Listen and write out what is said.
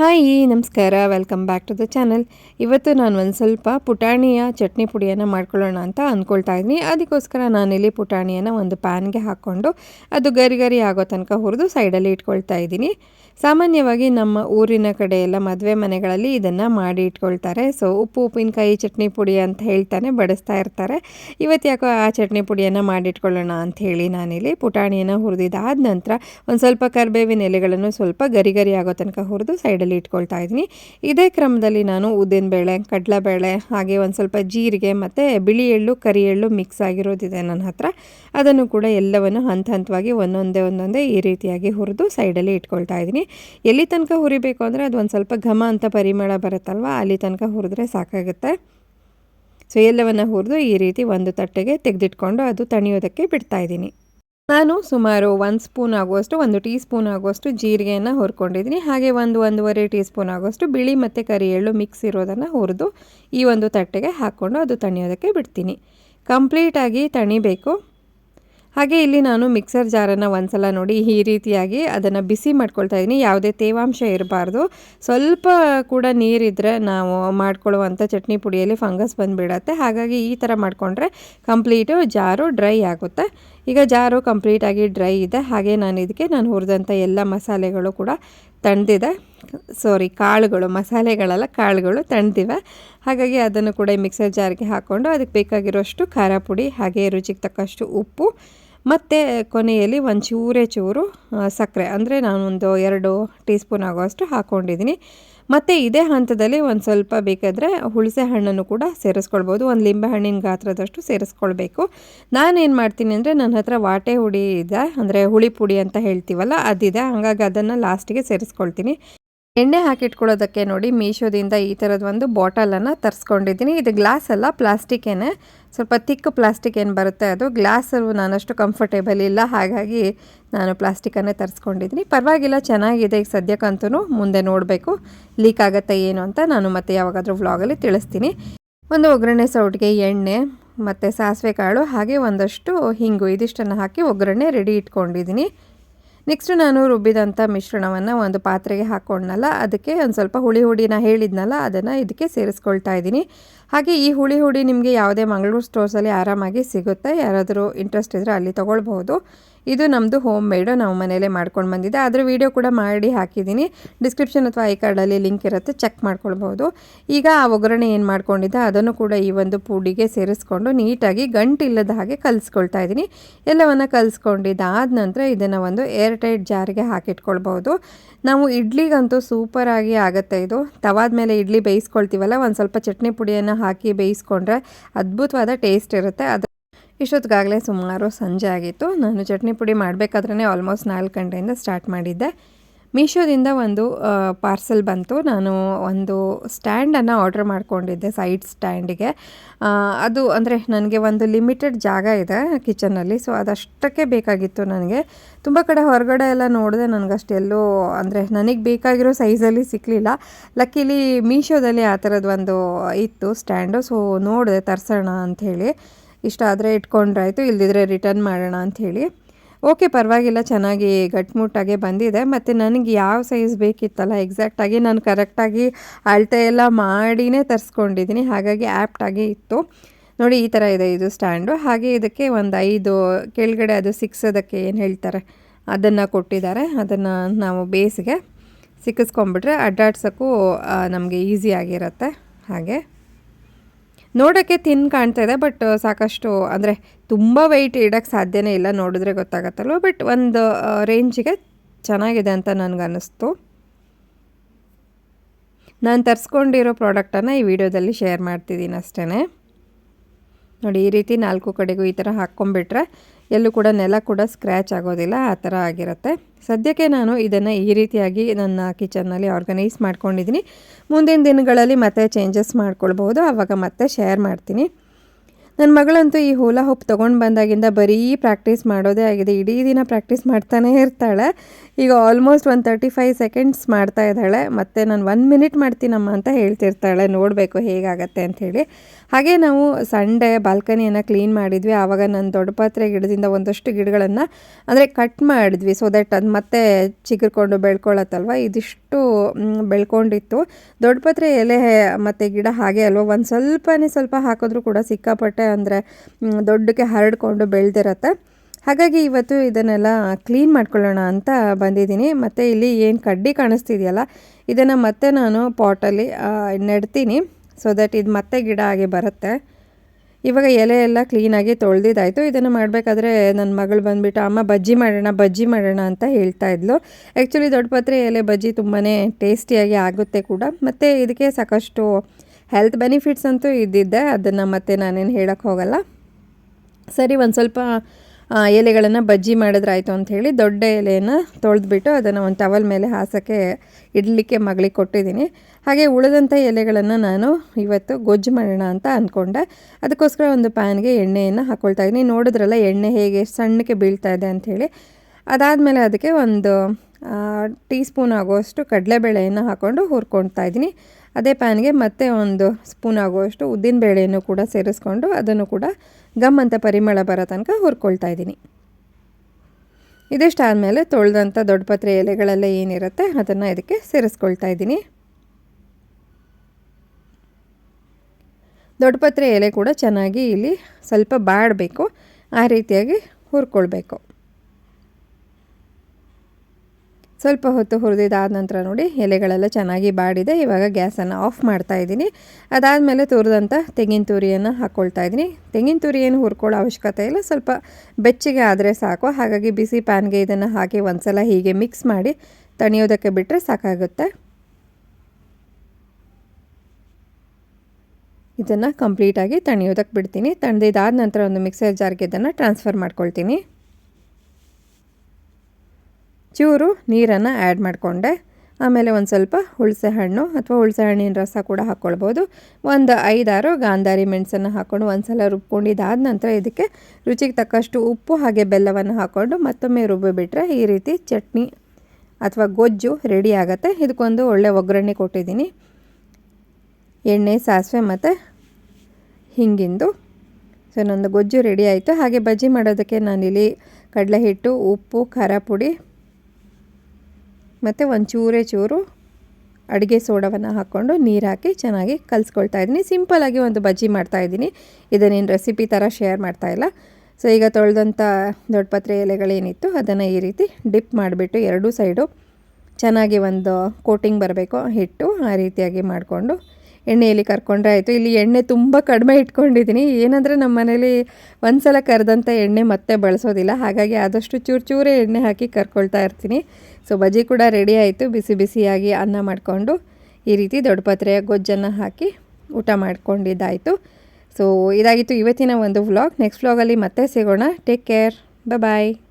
Hi ನಮಸ್ಕಾರ. Welcome back to the channel ಇವತ್ತು ನಾನು ಒಂದು ಸ್ವಲ್ಪ ಪುಟಾಣಿಯ ಚಟ್ನಿ ಪುಡಿಯನ್ನು ಮಾಡ್ಕೊಳ್ಳೋಣ ಅಂತ ಅಂದ್ಕೊಳ್ತಾ ಇದ್ದೀನಿ. ಅದಕ್ಕೋಸ್ಕರ ನಾನಿಲ್ಲಿ ಪುಟಾಣಿಯನ್ನು ಒಂದು ಪ್ಯಾನ್ಗೆ ಹಾಕ್ಕೊಂಡು ಅದು ಗರಿ ಗರಿ ಆಗೋ ತನಕ ಹುರಿದು ಸೈಡಲ್ಲಿ ಇಟ್ಕೊಳ್ತಾ ಇದ್ದೀನಿ. ಸಾಮಾನ್ಯವಾಗಿ ನಮ್ಮ ಊರಿನ ಕಡೆ ಎಲ್ಲ ಮದುವೆ ಮನೆಗಳಲ್ಲಿ ಇದನ್ನು ಮಾಡಿ ಇಟ್ಕೊಳ್ತಾರೆ. ಸೊ ಉಪ್ಪು, ಉಪ್ಪಿನಕಾಯಿ, ಚಟ್ನಿ ಪುಡಿ ಅಂತ ಹೇಳ್ತಾನೆ, ಬಡಿಸ್ತಾ ಇರ್ತಾರೆ. ಇವತ್ತು ಯಾಕೋ ಆ ಚಟ್ನಿ ಪುಡಿಯನ್ನು ಮಾಡಿಟ್ಕೊಳ್ಳೋಣ ಅಂತ ಹೇಳಿ ನಾನಿಲ್ಲಿ ಪುಟಾಣಿಯನ್ನು ಹುರಿದಿದ್ದಾದ ನಂತರ ಒಂದು ಸ್ವಲ್ಪ ಕರಿಬೇವಿನ ಎಲೆಗಳನ್ನು ಸ್ವಲ್ಪ ಗರಿ ಗರಿ ಆಗೋ ತನಕ ಹುರಿದು ಸೈಡಲ್ಲಿ ಇಟ್ಕೊಳ್ತಾ ಇದ್ದೀನಿ. ಇದೇ ಕ್ರಮದಲ್ಲಿ ನಾನು ಉದ್ದಿನ ಉದ್ದಿನಬೇಳೆ ಕಡಲೆಬೇಳೆ ಹಾಗೆ ಒಂದು ಸ್ವಲ್ಪ ಜೀರಿಗೆ ಮತ್ತು ಬಿಳಿ ಎಳ್ಳು, ಕರಿ ಎಳ್ಳು ಮಿಕ್ಸ್ ಆಗಿರೋದಿದೆ ನನ್ನ ಹತ್ರ. ಅದನ್ನು ಕೂಡ ಎಲ್ಲವನ್ನು ಹಂತ ಹಂತವಾಗಿ ಒಂದೊಂದೇ ಒಂದೊಂದೇ ಈ ರೀತಿಯಾಗಿ ಹುರಿದು ಸೈಡಲ್ಲಿ ಇಟ್ಕೊಳ್ತಾ ಇದ್ದೀನಿ. ಎಲ್ಲಿ ತನಕ ಹುರಿಬೇಕು ಅಂದರೆ ಅದು ಒಂದು ಸ್ವಲ್ಪ ಘಮ ಅಂತ ಪರಿಮಳ ಬರುತ್ತಲ್ವ, ಅಲ್ಲಿ ತನಕ ಹುರಿದ್ರೆ ಸಾಕಾಗುತ್ತೆ. ಸೊ ಎಲ್ಲವನ್ನು ಹುರಿದು ಈ ರೀತಿ ಒಂದು ತಟ್ಟೆಗೆ ತೆಗೆದಿಟ್ಕೊಂಡು ಅದು ತಣಿಯೋದಕ್ಕೆ ಬಿಡ್ತಾ ಇದ್ದೀನಿ. ನಾನು ಸುಮಾರು ಒಂದು ಸ್ಪೂನ್ ಆಗುವಷ್ಟು, ಒಂದು ಟೀ ಸ್ಪೂನ್ ಆಗುವಷ್ಟು ಜೀರಿಗೆಯನ್ನು ಹುರ್ಕೊಂಡಿದ್ದೀನಿ. ಹಾಗೆ ಒಂದು ಒಂದೂವರೆ ಟೀ ಸ್ಪೂನ್ ಆಗುವಷ್ಟು ಬಿಳಿ ಮತ್ತು ಕರಿ ಎಳ್ಳು ಮಿಕ್ಸ್ ಇರೋದನ್ನು ಹುರಿದು ಈ ಒಂದು ತಟ್ಟೆಗೆ ಹಾಕ್ಕೊಂಡು ಅದು ತಣಿಯೋದಕ್ಕೆ ಬಿಡ್ತೀನಿ. ಕಂಪ್ಲೀಟಾಗಿ ತಣಿಬೇಕು. ಹಾಗೆ ಇಲ್ಲಿ ನಾನು ಮಿಕ್ಸರ್ ಜಾರನ್ನು ಒಂದ್ಸಲ ನೋಡಿ ಈ ರೀತಿಯಾಗಿ ಅದನ್ನು ಬಿಸಿ ಮಾಡ್ಕೊಳ್ತಾ ಇದ್ದೀನಿ. ಯಾವುದೇ ತೇವಾಂಶ ಇರಬಾರ್ದು. ಸ್ವಲ್ಪ ಕೂಡ ನೀರಿದ್ದರೆ ನಾವು ಮಾಡ್ಕೊಳ್ಳುವಂಥ ಚಟ್ನಿ ಪುಡಿಯಲ್ಲಿ ಫಂಗಸ್ ಬಂದುಬಿಡತ್ತೆ. ಹಾಗಾಗಿ ಈ ಥರ ಮಾಡಿಕೊಂಡ್ರೆ ಕಂಪ್ಲೀಟು ಜಾರು ಡ್ರೈ ಆಗುತ್ತೆ. ಈಗ ಜಾರು ಕಂಪ್ಲೀಟಾಗಿ ಡ್ರೈ ಇದೆ. ಹಾಗೆ ನಾನು ಇದಕ್ಕೆ ನಾನು ಹುರಿದಂಥ ಎಲ್ಲ ಮಸಾಲೆಗಳು ಕೂಡ ತಣ್ದಿದೆ ಸಾರಿ ಕಾಳುಗಳು, ಮಸಾಲೆಗಳೆಲ್ಲ, ಕಾಳುಗಳು ತಣ್ದಿವೆ ಹಾಗಾಗಿ ಅದನ್ನು ಕೂಡ ಮಿಕ್ಸರ್ ಜಾರ್ಗೆ ಹಾಕ್ಕೊಂಡು ಅದಕ್ಕೆ ಬೇಕಾಗಿರೋಷ್ಟು ಖಾರ ಪುಡಿ, ಹಾಗೆ ರುಚಿಗೆ ತಕ್ಕಷ್ಟು ಉಪ್ಪು, ಮತ್ತು ಕೊನೆಯಲ್ಲಿ ಒಂದು ಚೂರೇ ಚೂರು ಸಕ್ಕರೆ. ಅಂದರೆ ನಾನೊಂದು ಎರಡು ಟೀ ಸ್ಪೂನ್ ಆಗೋಷ್ಟು ಹಾಕ್ಕೊಂಡಿದ್ದೀನಿ ಮತ್ತು ಇದೇ ಹಂತದಲ್ಲಿ ಒಂದು ಸ್ವಲ್ಪ ಬೇಕಾದರೆ ಹುಳಸೆ ಹಣ್ಣನ್ನು ಕೂಡ ಸೇರಿಸ್ಕೊಳ್ಬೋದು. ಒಂದು ಲಿಂಬೆ ಹಣ್ಣಿನ ಗಾತ್ರದಷ್ಟು ಸೇರಿಸ್ಕೊಳ್ಬೇಕು. ನಾನೇನು ಮಾಡ್ತೀನಿ ಅಂದರೆ ನನ್ನ ಹತ್ರ ವಾಟೆ ಹುಡಿ ಇದೆ, ಅಂದರೆ ಹುಳಿ ಪುಡಿ ಅಂತ ಹೇಳ್ತೀವಲ್ಲ, ಅದಿದೆ. ಹಾಗಾಗಿ ಅದನ್ನು ಲಾಸ್ಟಿಗೆ ಸೇರಿಸ್ಕೊಳ್ತೀನಿ. ಎಣ್ಣೆ ಹಾಕಿಟ್ಕೊಳ್ಳೋದಕ್ಕೆ ನೋಡಿ ಮೀಶೋದಿಂದ ಈ ಥರದ ಒಂದು ಬಾಟಲನ್ನು ತರಿಸ್ಕೊಂಡಿದ್ದೀನಿ. ಇದು ಗ್ಲಾಸ್ ಅಲ್ಲ ಪ್ಲಾಸ್ಟಿಕ್ಕೇನೆ ಸ್ವಲ್ಪ ತಿಕ್ ಪ್ಲಾಸ್ಟಿಕ್ ಏನು ಬರುತ್ತೆ ಅದು. ಗ್ಲಾಸು ನಾನಷ್ಟು ಕಂಫರ್ಟೇಬಲ್ ಇಲ್ಲ, ಹಾಗಾಗಿ ನಾನು ಪ್ಲಾಸ್ಟಿಕನ್ನೇ ತರಿಸ್ಕೊಂಡಿದ್ದೀನಿ. ಪರವಾಗಿಲ್ಲ, ಚೆನ್ನಾಗಿದೆ ಈಗ ಸದ್ಯಕ್ಕಂತೂ. ಮುಂದೆ ನೋಡಬೇಕು, ಲೀಕ್ ಆಗುತ್ತೆ ಏನು ಅಂತ ನಾನು ಮತ್ತೆ ಯಾವಾಗಾದರೂ ವ್ಲಾಗಲ್ಲಿ ತಿಳಿಸ್ತೀನಿ. ಒಂದು ಒಗ್ಗರಣೆ ಸೌಟ್ಗೆ ಎಣ್ಣೆ, ಮತ್ತು ಸಾಸಿವೆ ಕಾಳು, ಹಾಗೆ ಒಂದಷ್ಟು ಹಿಂಗು ಇದಿಷ್ಟನ್ನು ಹಾಕಿ ಒಗ್ಗರಣೆ ರೆಡಿ ಇಟ್ಕೊಂಡಿದ್ದೀನಿ. ನೆಕ್ಸ್ಟ್ ನಾನು ರುಬ್ಬಿದಂಥ ಮಿಶ್ರಣವನ್ನು ಒಂದು ಪಾತ್ರೆಗೆ ಹಾಕ್ಕೊಂಡನಲ್ಲ ಅದಕ್ಕೆ ಒಂದು ಸ್ವಲ್ಪ ಹುಳಿ ಹುಡಿನ ಹೇಳಿದ್ನಲ್ಲ, ಅದನ್ನು ಇದಕ್ಕೆ ಸೇರಿಸ್ಕೊಳ್ತಾ ಇದ್ದೀನಿ. ಹಾಗೆ ಈ ಹುಳಿ ಹುಡಿ ನಿಮಗೆ ಯಾವುದೇ ಮಂಗಳೂರು ಸ್ಟೋರ್ಸಲ್ಲಿ ಆರಾಮಾಗಿ ಸಿಗುತ್ತೆ, ಯಾರಾದರೂ ಇಂಟ್ರೆಸ್ಟ್ ಇದ್ದರೆ ಅಲ್ಲಿ ತೊಗೊಳ್ಬಹುದು. ಇದು ನಮ್ಮದು ಹೋಮ್ ಮೇಡು ನಾವು ಮನೆಯಲ್ಲೇ ಮಾಡ್ಕೊಂಡು ಬಂದಿದ್ದೆ. ಅದರ ವೀಡಿಯೋ ಕೂಡ ಮಾಡಿ ಹಾಕಿದ್ದೀನಿ. ಡಿಸ್ಕ್ರಿಪ್ಷನ್ ಅಥವಾ ಐ ಕಾರ್ಡಲ್ಲಿ ಲಿಂಕ್ ಇರುತ್ತೆ. ಚೆಕ್ ಮಾಡ್ಕೊಳ್ಬೋದು. ಈಗ ಆ ಒಗ್ಗರಣೆ ಏನು ಮಾಡ್ಕೊಂಡಿದ್ದೆ, ಅದನ್ನು ಕೂಡ ಈ ಒಂದು ಪುಡಿಗೆ ಸೇರಿಸ್ಕೊಂಡು ನೀಟಾಗಿ ಗಂಟಿಲ್ಲದ ಹಾಗೆ ಕಲಿಸ್ಕೊಳ್ತಾ ಇದ್ದೀನಿ. ಎಲ್ಲವನ್ನು ಕಲಿಸ್ಕೊಂಡಿದ್ದಾದ ನಂತರ ಇದನ್ನು ಒಂದು ಏರ್ ಟೈಟ್ ಜಾರಿಗೆ ಹಾಕಿಟ್ಕೊಳ್ಬೋದು. ನಾವು ಇಡ್ಲಿಗಂತೂ ಸೂಪರಾಗಿ ಆಗುತ್ತೆ ಇದು. ತವಾದ ಮೇಲೆ ಇಡ್ಲಿ ಬೇಯಿಸ್ಕೊಳ್ತೀವಲ್ಲ, ಒಂದು ಸ್ವಲ್ಪ ಚಟ್ನಿ ಪುಡಿಯನ್ನು ಹಾಕಿ ಬೇಯಿಸ್ಕೊಂಡ್ರೆ ಅದ್ಭುತವಾದ ಟೇಸ್ಟ್ ಇರುತ್ತೆ. ಅದು ಇಷ್ಟೊತ್ತಿಗಾಗಲೇ ಸುಮಾರು ಸಂಜೆ ಆಗಿತ್ತು. ನಾನು ಚಟ್ನಿ ಪುಡಿ ಮಾಡಬೇಕಾದ್ರೇ ಆಲ್ಮೋಸ್ಟ್ ನಾಲ್ಕು ಗಂಟೆಯಿಂದ ಸ್ಟಾರ್ಟ್ ಮಾಡಿದ್ದೆ. ಮೀಶೋದಿಂದ ಒಂದು ಪಾರ್ಸೆಲ್ ಬಂತು. ನಾನು ಒಂದು ಸ್ಟ್ಯಾಂಡನ್ನು ಆರ್ಡ್ರ್ ಮಾಡ್ಕೊಂಡಿದ್ದೆ ಸೈಡ್ ಸ್ಟ್ಯಾಂಡಿಗೆ ಅದು ಅಂದರೆ ನನಗೆ ಒಂದು ಲಿಮಿಟೆಡ್ ಜಾಗ ಇದೆ ಕಿಚನಲ್ಲಿ ಸೊ ಅದಷ್ಟಕ್ಕೆ ಬೇಕಾಗಿತ್ತು ನನಗೆ. ತುಂಬ ಕಡೆ ಹೊರಗಡೆ ಎಲ್ಲ ನೋಡಿದೆ ನನಗಷ್ಟೆಲ್ಲೂ, ಅಂದರೆ ನನಗೆ ಬೇಕಾಗಿರೋ ಸೈಜಲ್ಲಿ ಸಿಕ್ಕಲಿಲ್ಲ ಲಕ್ಕಿಲಿ ಮೀಶೋದಲ್ಲಿ ಆ ಥರದ್ದು ಒಂದು ಇತ್ತು ಸ್ಟ್ಯಾಂಡು ಸೊ ನೋಡಿದೆ ತರಿಸೋಣ ಅಂಥೇಳಿ ಇಷ್ಟ ಆದರೆ ಇಟ್ಕೊಂಡ್ರಾಯಿತು, ಇಲ್ದಿದ್ರೆ ರಿಟರ್ನ್ ಮಾಡೋಣ ಅಂಥೇಳಿ. ಓಕೆ ಪರವಾಗಿಲ್ಲ, ಚೆನ್ನಾಗಿ ಗಟ್ಮುಟ್ಟಾಗೆ ಬಂದಿದೆ. ಮತ್ತು ನನಗೆ ಯಾವ ಸೈಜ್ ಬೇಕಿತ್ತಲ್ಲ ಎಕ್ಸಾಕ್ಟಾಗಿ ನಾನು ಕರೆಕ್ಟಾಗಿ ಅಳತೆ ಎಲ್ಲ ಮಾಡಿನೇ ತರಿಸ್ಕೊಂಡಿದ್ದೀನಿ. ಹಾಗಾಗಿ ಆ್ಯಪ್ಟಾಗಿ ಇತ್ತು. ನೋಡಿ, ಈ ಥರ ಇದೆ ಇದು ಸ್ಟ್ಯಾಂಡು ಹಾಗೆ ಇದಕ್ಕೆ ಒಂದು ಐದು, ಕೆಳಗಡೆ ಅದು ಸಿಕ್ಸೋದಕ್ಕೆ ಏನು ಹೇಳ್ತಾರೆ, ಅದನ್ನು ಕೊಟ್ಟಿದ್ದಾರೆ. ಅದನ್ನು ನಾವು ಬೇಸಿಗೆ ಸಿಕ್ಕಿಸ್ಕೊಂಬಿಟ್ರೆ ಅಡ್ಡಾಡ್ಸೋಕ್ಕೂ ನಮಗೆ ಈಸಿ ಆಗಿರುತ್ತೆ. ಹಾಗೆ. ನೋಡೋಕ್ಕೆ ತಿನ್ ಕಾಣ್ತಾ ಇದೆ, ಬಟ್ ಸಾಕಷ್ಟು, ಅಂದರೆ ತುಂಬ ವೆಯ್ಟ್ ಇಡೋಕ್ಕೆ ಸಾಧ್ಯನೇ ಇಲ್ಲ ನೋಡಿದ್ರೆ ಗೊತ್ತಾಗತ್ತಲ್ವ, ಬಟ್ ಒಂದು ರೇಂಜಿಗೆ ಚೆನ್ನಾಗಿದೆ ಅಂತ ನನಗೆ ಅನ್ನಿಸ್ತು ನಾನು ತರಿಸ್ಕೊಂಡಿರೋ ಪ್ರಾಡಕ್ಟನ್ನು ಈ ವಿಡಿಯೋದಲ್ಲಿ ಶೇರ್ ಮಾಡ್ತಿದ್ದೀನಿ ಅಷ್ಟೇ ನೋಡಿ, ಈ ರೀತಿ ನಾಲ್ಕು ಕಡೆಗೂ ಈ ಥರ ಹಾಕ್ಕೊಂಬಿಟ್ರೆ ಎಲ್ಲೂ ಕೂಡ ನೆಲ ಕೂಡ ಸ್ಕ್ರ್ಯಾಚ್ ಆಗೋದಿಲ್ಲ, ಆ ಥರ ಆಗಿರುತ್ತೆ. ಸದ್ಯಕ್ಕೆ ನಾನು ಇದನ್ನು ಈ ರೀತಿಯಾಗಿ ನನ್ನ ಕಿಚನ್ನಲ್ಲಿ ಆರ್ಗನೈಸ್ ಮಾಡ್ಕೊಂಡಿದ್ದೀನಿ. ಮುಂದಿನ ದಿನಗಳಲ್ಲಿ ಮತ್ತೆ ಚೇಂಜಸ್ ಮಾಡ್ಕೊಳ್ಬೋದು ಆವಾಗ ಮತ್ತೆ ಶೇರ್ ಮಾಡ್ತೀನಿ. ನನ್ನ ಮಗಳಂತೂ ಈ ಹೂಲ ಹೊಪ್ಪು ತೊಗೊಂಡು ಬಂದಾಗಿಂದ ಬರೀ ಪ್ರಾಕ್ಟೀಸ್ ಮಾಡೋದೇ ಆಗಿದೆ. ಇಡೀ ದಿನ ಪ್ರಾಕ್ಟೀಸ್ ಮಾಡ್ತಾನೇ ಇರ್ತಾಳೆ. ಈಗ ಆಲ್ಮೋಸ್ಟ್ ಒಂದು ತರ್ಟಿ ಫೈವ್ ಸೆಕೆಂಡ್ಸ್ ಮಾಡ್ತಾ ಇದ್ದಾಳೆ. ಮತ್ತು ನಾನು ಒನ್ ಮಿನಿಟ್ ಮಾಡ್ತೀನಮ್ಮ ಅಂತ ಹೇಳ್ತಿರ್ತಾಳೆ. ನೋಡಬೇಕು ಹೇಗಾಗತ್ತೆ ಅಂಥೇಳಿ ಹಾಗೆ ನಾವು ಸಂಡೇ ಬಾಲ್ಕನಿಯನ್ನು ಕ್ಲೀನ್ ಮಾಡಿದ್ವಿ. ಆವಾಗ ನಾನು ದೊಡ್ಡ ಪಾತ್ರೆ ಗಿಡದಿಂದ ಒಂದಷ್ಟು ಗಿಡಗಳನ್ನು ಅಂದರೆ ಕಟ್ ಮಾಡಿದ್ವಿ. ಸೊ ದಟ್ ಅದು ಮತ್ತೆ ಚಿಗುರ್ಕೊಂಡು ಬೆಳ್ಕೊಳತ್ತಲ್ವ? ಇದಿಷ್ಟು ಬೆಳ್ಕೊಂಡಿತ್ತು. ದೊಡ್ಡ ಪಾತ್ರೆ ಎಲೆ ಮತ್ತು ಗಿಡ ಹಾಗೆ ಅಲ್ವ? ಒಂದು ಸ್ವಲ್ಪನೇ ಸ್ವಲ್ಪ ಹಾಕಿದ್ರೂ ಕೂಡ ಸಿಕ್ಕಾಪಟ್ಟೆ ಅಂದರೆ ದೊಡ್ಡಕ್ಕೆ ಹರಡ್ಕೊಂಡು ಬೆಳೆದಿರತ್ತೆ. ಹಾಗಾಗಿ ಇವತ್ತು ಇದನ್ನೆಲ್ಲ ಕ್ಲೀನ್ ಮಾಡ್ಕೊಳ್ಳೋಣ ಅಂತ ಬಂದಿದ್ದೀನಿ. ಮತ್ತು ಇಲ್ಲಿ ಏನು ಕಡ್ಡಿ ಕಾಣಿಸ್ತಿದೆಯಲ್ಲ, ಇದನ್ನು ಮತ್ತೆ ನಾನು ಪಾಟಲ್ಲಿ ನೆಡ್ತೀನಿ. ಸೊ ದಟ್ ಇದು ಮತ್ತೆ ಗಿಡ ಆಗಿ ಬರುತ್ತೆ. ಇವಾಗ ಎಲೆ ಎಲ್ಲ ಕ್ಲೀನಾಗಿ ತೊಳೆದಿದ್ದಾಯಿತು. ಇದನ್ನು ಮಾಡಬೇಕಾದ್ರೆ ನನ್ನ ಮಗಳು ಬಂದುಬಿಟ್ಟು, ಅಮ್ಮ, ಬಜ್ಜಿ ಮಾಡೋಣ ಬಜ್ಜಿ ಮಾಡೋಣ ಅಂತ ಹೇಳ್ತಾ ಇದ್ಲು. ಆ್ಯಕ್ಚುಲಿ ದೊಡ್ಡಪತ್ರೆ ಎಲೆ ಬಜ್ಜಿ ತುಂಬಾ ಟೇಸ್ಟಿಯಾಗಿ ಆಗುತ್ತೆ ಕೂಡ. ಮತ್ತು ಇದಕ್ಕೆ ಸಾಕಷ್ಟು ಹೆಲ್ತ್ ಬೆನಿಫಿಟ್ಸ್ ಅಂತೂ ಇದ್ದಿದ್ದೆ. ಅದನ್ನು ಮತ್ತೆ ನಾನೇನು ಹೇಳೋಕ್ಕೆ ಹೋಗಲ್ಲ. ಸರಿ, ಒಂದು ಸ್ವಲ್ಪ ಎಲೆಗಳನ್ನು ಬಜ್ಜಿ ಮಾಡಿದ್ರೆ ಅಂತ ಹೇಳಿ ದೊಡ್ಡ ಎಲೆಯನ್ನು ತೊಳೆದ್ಬಿಟ್ಟು ಅದನ್ನು ಒಂದು ಟವಲ್ ಮೇಲೆ ಹಾಸೋಕ್ಕೆ ಇಡಲಿಕ್ಕೆ ಮಗಳಿಗೆ ಕೊಟ್ಟಿದ್ದೀನಿ. ಹಾಗೆ ಉಳಿದಂಥ ಎಲೆಗಳನ್ನು ನಾನು ಇವತ್ತು ಗೊಜ್ಜು ಮಾಡೋಣ ಅಂತ ಅಂದ್ಕೊಂಡೆ ಅದಕ್ಕೋಸ್ಕರ ಒಂದು ಪ್ಯಾನ್ಗೆ ಎಣ್ಣೆಯನ್ನು ಹಾಕ್ಕೊಳ್ತಾ ಇದ್ದೀನಿ. ನೋಡಿದ್ರಲ್ಲ ಎಣ್ಣೆ ಹೇಗೆ ಸಣ್ಣಕ್ಕೆ ಬೀಳ್ತಾ ಇದೆ ಅಂಥೇಳಿ ಅದಾದಮೇಲೆ ಅದಕ್ಕೆ ಒಂದು ಟೀ ಸ್ಪೂನ್ ಆಗುವಷ್ಟು ಕಡಲೆಬೇಳೆಯನ್ನು ಹಾಕ್ಕೊಂಡು ಹುರ್ಕೊಳ್ತಾ ಇದ್ದೀನಿ. ಅದೇ ಪ್ಯಾನ್ಗೆ ಮತ್ತೆ ಒಂದು ಸ್ಪೂನ್ ಆಗುವಷ್ಟು ಉದ್ದಿನ ಬೇಳೆಯನ್ನು ಕೂಡ ಸೇರಿಸ್ಕೊಂಡು ಅದನ್ನು ಕೂಡ ಗಮ್ ಅಂತ ಪರಿಮಳ ಬರೋ ತನಕ ಹುರ್ಕೊಳ್ತಾ ಇದ್ದೀನಿ. ಇದಿಷ್ಟಾದಮೇಲೆ ತೊಳೆದಂಥ ದೊಡ್ಡ ಪತ್ರೆ ಎಲೆಗಳೆಲ್ಲ ಏನಿರುತ್ತೆ ಅದನ್ನು ಇದಕ್ಕೆ ಸೇರಿಸ್ಕೊಳ್ತಾ ಇದ್ದೀನಿ. ದೊಡ್ಡ ಪತ್ರೆ ಎಲೆ ಕೂಡ ಚೆನ್ನಾಗಿ ಇಲ್ಲಿ ಸ್ವಲ್ಪ ಬಾಡಬೇಕು, ಆ ರೀತಿಯಾಗಿ ಹುರ್ಕೊಳ್ಬೇಕು. ಸ್ವಲ್ಪ ಹೊತ್ತು ಹುರಿದಿದ್ದಾದ ನಂತರ ನೋಡಿ ಎಲೆಗಳೆಲ್ಲ ಚೆನ್ನಾಗಿ ಬಾಡಿದೆ. ಇವಾಗ ಗ್ಯಾಸನ್ನು ಆಫ್ ಮಾಡ್ತಾ ಇದ್ದೀನಿ. ಅದಾದಮೇಲೆ ತುರಿದಂಥ ತೆಂಗಿನ ತುರಿಯನ್ನು ಹಾಕ್ಕೊಳ್ತಾ ಇದ್ದೀನಿ. ತೆಂಗಿನ ತುರಿ ಏನು ಹುರ್ಕೊಳ್ಳೋ ಅವಶ್ಯಕತೆ ಇಲ್ಲ. ಸ್ವಲ್ಪ ಬೆಚ್ಚಗೆ ಆದರೆ ಸಾಕು. ಹಾಗಾಗಿ ಬಿಸಿ ಪ್ಯಾನ್ಗೆ ಇದನ್ನು ಹಾಕಿ ಒಂದ್ಸಲ ಹೀಗೆ ಮಿಕ್ಸ್ ಮಾಡಿ ತಣಿಯೋದಕ್ಕೆ ಬಿಟ್ಟರೆ ಸಾಕಾಗುತ್ತೆ. ಇದನ್ನು ಕಂಪ್ಲೀಟಾಗಿ ತಣಿಯೋದಕ್ಕೆ ಬಿಡ್ತೀನಿ. ತಣ್ಣದಿದ್ದಾದ ನಂತರ ಒಂದು ಮಿಕ್ಸರ್ ಜಾರ್ಗೆ ಇದನ್ನು ಟ್ರಾನ್ಸ್ಫರ್ ಮಾಡ್ಕೊಳ್ತೀನಿ. ಚೂರು ನೀರನ್ನು ಆ್ಯಡ್ ಮಾಡಿಕೊಂಡೆ. ಆಮೇಲೆ ಒಂದು ಸ್ವಲ್ಪ ಹುಳಸೆ ಹಣ್ಣು ಅಥವಾ ಹುಳಸೆ ಹಣ್ಣಿನ ರಸ ಕೂಡ ಹಾಕ್ಕೊಳ್ಬೋದು ಒಂದು ಐದಾರು ಗಾಂಧಾರಿ ಮೆಣಸನ್ನು ಹಾಕ್ಕೊಂಡು ಒಂದು ಸಲ ರುಬ್ಕೊಂಡಿದ್ದಾದ ನಂತರ ಇದಕ್ಕೆ ರುಚಿಗೆ ತಕ್ಕಷ್ಟು ಉಪ್ಪು ಹಾಗೆ ಬೆಲ್ಲವನ್ನು ಹಾಕ್ಕೊಂಡು ಮತ್ತೊಮ್ಮೆ ರುಬ್ಬಿಬಿಟ್ರೆ ಈ ರೀತಿ ಚಟ್ನಿ ಅಥವಾ ಗೊಜ್ಜು ರೆಡಿ ಆಗುತ್ತೆ. ಇದಕ್ಕೊಂದು ಒಳ್ಳೆ ಒಗ್ಗರಣೆ ಕೊಟ್ಟಿದ್ದೀನಿ. ಎಣ್ಣೆ, ಸಾಸಿವೆ ಮತ್ತು ಹಿಂಗಿಂದು. ಸೊ ನಂದು ಗೊಜ್ಜು ರೆಡಿ ಆಯಿತು. ಹಾಗೆ ಬಜ್ಜಿ ಮಾಡೋದಕ್ಕೆ ನಾನಿಲ್ಲಿ ಕಡಲೆ ಹಿಟ್ಟು ಉಪ್ಪು, ಖಾರ ಪುಡಿ ಮತ್ತು ಒಂದು ಚೂರೇ ಚೂರು ಅಡುಗೆ ಸೋಡವನ್ನು ಹಾಕ್ಕೊಂಡು ನೀರು ಹಾಕಿ ಚೆನ್ನಾಗಿ ಕಲಿಸ್ಕೊಳ್ತಾ ಇದ್ದೀನಿ. ಸಿಂಪಲಾಗಿ ಒಂದು ಬಜ್ಜಿ ಮಾಡ್ತಾಯಿದ್ದೀನಿ ಇದನ್ನೇನು ರೆಸಿಪಿ ಥರ ಶೇರ್ ಮಾಡ್ತಾಯಿಲ್ಲ ಸೊ ಈಗ ತೊಳೆದಂಥ ದೊಡ್ಡಪತ್ರೆ ಎಲೆಗಳೇನಿತ್ತು ಅದನ್ನು ಈ ರೀತಿ ಡಿಪ್ ಮಾಡಿಬಿಟ್ಟು ಎರಡೂ ಸೈಡು ಚೆನ್ನಾಗಿ ಒಂದು ಕೋಟಿಂಗ್ ಬರಬೇಕು, ಹಿಟ್ಟು ಆ ರೀತಿಯಾಗಿ ಮಾಡಿಕೊಂಡು ಎಣ್ಣೆಯಲ್ಲಿ ಕರ್ಕೊಂಡ್ರೆ ಆಯಿತು. ಇಲ್ಲಿ ಎಣ್ಣೆ ತುಂಬ ಕಡಿಮೆ ಇಟ್ಕೊಂಡಿದ್ದೀನಿ. ಏನಂದರೆ ನಮ್ಮ ಮನೇಲಿ ಒಂದು ಸಲ ಕರೆದಂಥ ಎಣ್ಣೆ ಮತ್ತೆ ಬಳಸೋದಿಲ್ಲ. ಹಾಗಾಗಿ ಆದಷ್ಟು ಚೂರು ಚೂರೇ ಎಣ್ಣೆ ಹಾಕಿ ಕರ್ಕೊಳ್ತಾ ಇರ್ತೀನಿ. ಸೊ ಬಜ್ಜಿ ಕೂಡ ರೆಡಿ ಆಯಿತು. ಬಿಸಿ ಬಿಸಿಯಾಗಿ ಅನ್ನ ಮಾಡಿಕೊಂಡು ಈ ರೀತಿ ದೊಡ್ಡಪತ್ರೆಯ ಗೊಜ್ಜನ್ನು ಹಾಕಿ ಊಟ ಮಾಡ್ಕೊಂಡಿದ್ದಾಯಿತು. ಸೊ ಇದಾಗಿತ್ತು ಇವತ್ತಿನ ಒಂದು ವ್ಲಾಗ್ ನೆಕ್ಸ್ಟ್ ವ್ಲಾಗಲ್ಲಿ ಮತ್ತೆ ಸಿಗೋಣ. Take care bye